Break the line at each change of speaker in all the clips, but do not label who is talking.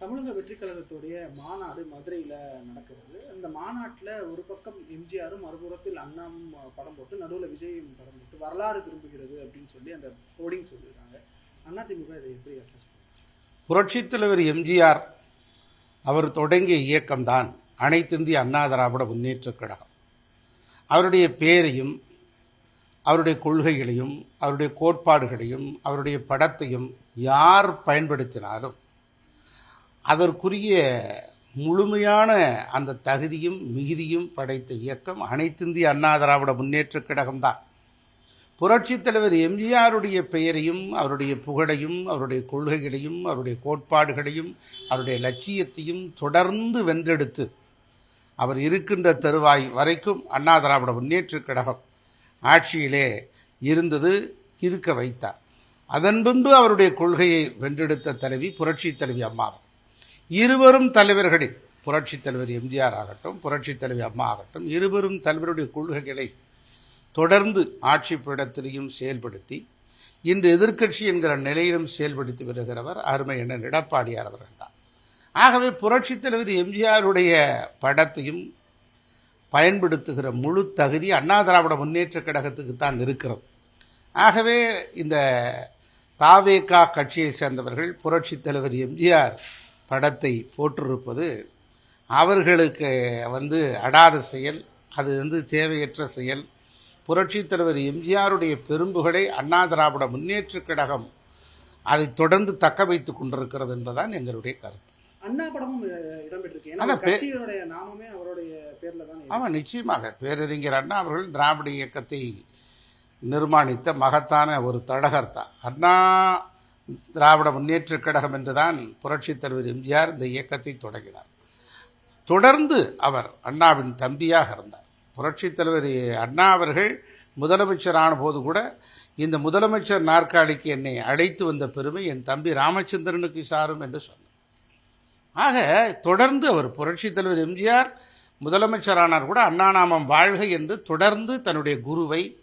தமிழக வெற்றி கழகத்துடைய மாநாடு மதுரையில் நடக்கிறது. அந்த மாநாட்டில் ஒரு பக்கம் எம்ஜிஆரும் மறுபுறத்தில் அண்ணாவும் படம் போட்டு நடுவில் விஜயும் படம் போட்டு வரலாறு விரும்புகிறது அப்படின்னு சொல்லி அந்த ஹோர்டிங் சொல்லியிருக்காங்க. அதிமுக இதை எப்படி அட்ரஸ்
புரட்சித் தலைவர் எம்ஜிஆர் அவர் தொடங்கிய இயக்கம்தான் அனைத்திந்திய அண்ணா திராவிட முன்னேற்ற கழகம். அவருடைய பேரையும் அவருடைய கொள்கைகளையும் அவருடைய கோட்பாடுகளையும் அவருடைய படத்தையும் யார் பயன்படுத்தினாலும் அதற்குரிய முழுமையான அந்த தகுதியும் மிகுதியும் படைத்த இயக்கம் அனைத்திந்திய அண்ணா திராவிட முன்னேற்ற கழகம்தான். புரட்சித் தலைவர் எம்ஜிஆருடைய பெயரையும் அவருடைய புகழையும் அவருடைய கொள்கைகளையும் அவருடைய கோட்பாடுகளையும் அவருடைய லட்சியத்தையும் தொடர்ந்து வென்றெடுத்து அவர் இருக்கின்ற தருவாய் வரைக்கும் அண்ணா திராவிட முன்னேற்றக் கழகம் ஆட்சியிலே இருந்தது இருக்க வைத்தார். அதன் பின்பு அவருடைய கொள்கையை வென்றெடுத்த தலைவி புரட்சித் தலைவி அம்மாவும். இருவரும் தலைவர்களின் புரட்சித் தலைவர் எம்ஜிஆர் ஆகட்டும் புரட்சித் தலைவி அம்மா ஆகட்டும் இருவரும் தலைவருடைய கொள்கைகளை தொடர்ந்து ஆட்சி பீடத்திலையும் செயல்படுத்தி இன்று எதிர்க்கட்சி என்கிற நிலையிலும் செயல்படுத்தி வருகிறவர் அருமை என்ன எடப்பாடியார் அவர்கள்தான். ஆகவே புரட்சித் தலைவர் எம்ஜிஆருடைய படத்தையும் பயன்படுத்துகிற முழு தகுதி அண்ணா திராவிட முன்னேற்றக் கழகத்துக்கு தான் இருக்கிறது. ஆகவே இந்த தாவேகா கட்சியை சேர்ந்தவர்கள் புரட்சித் தலைவர் எம்ஜிஆர் படத்தை போட்டிருப்பது அவர்களுக்கு வந்து அடாத செயல் அது வந்து தேவையற்ற செயல். புரட்சித் தலைவர் எம்ஜிஆருடைய பெரும்புகளை அண்ணா திராவிட முன்னேற்றக் கழகம் அதை தொடர்ந்து தக்க வைத்துக் கொண்டிருக்கிறது என்பதுதான் எங்களுடைய கருத்து.
அண்ணா படமும் இடம்பெற்றிருக்கு.
ஆமாம் நிச்சயமாக. பேரறிஞர் அண்ணா அவர்கள் திராவிட இயக்கத்தை நிர்மாணித்த மகத்தான ஒரு தடகர் தான் அண்ணா திராவிட முன்னேற்றக் கழகம் என்றுதான் புரட்சித் தலைவர் எம்ஜிஆர் இந்த இயக்கத்தை தொடங்கினார். தொடர்ந்து அவர் அண்ணாவின் தம்பியாக இருந்தார். புரட்சித் தலைவர் அண்ணா அவர்கள் முதலமைச்சரான போது கூட இந்த முதலமைச்சர் நாற்காலிக்கு என்னை அழைத்து வந்த பெருமை என் தம்பி ராமச்சந்திரனுக்கு சாரும் என்று சொன்னார். ஆக தொடர்ந்து அவர் புரட்சித் தலைவர் எம்ஜிஆர் முதலமைச்சரானார் கூட அண்ணா நாமம் வாழ்க என்று தொடர்ந்து தன்னுடைய குருவை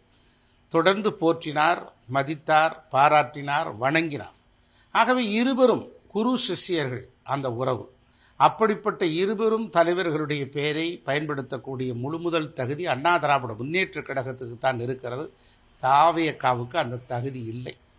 தொடர்ந்து போற்றினார் மதித்தார் பாராட்டினார் வணங்கினார். ஆகவே இருவரும் குரு சிஷ்யர்கள் அந்த உறவு. அப்படிப்பட்ட இருவரும் தலைவர்களுடைய பெயரை பயன்படுத்தக்கூடிய முழுமுதல் தகுதி அண்ணா திராவிட முன்னேற்றக் கழகத்துக்கு தான் இருக்கிறது. தாவியக்காவுக்கு அந்த தகுதி இல்லை.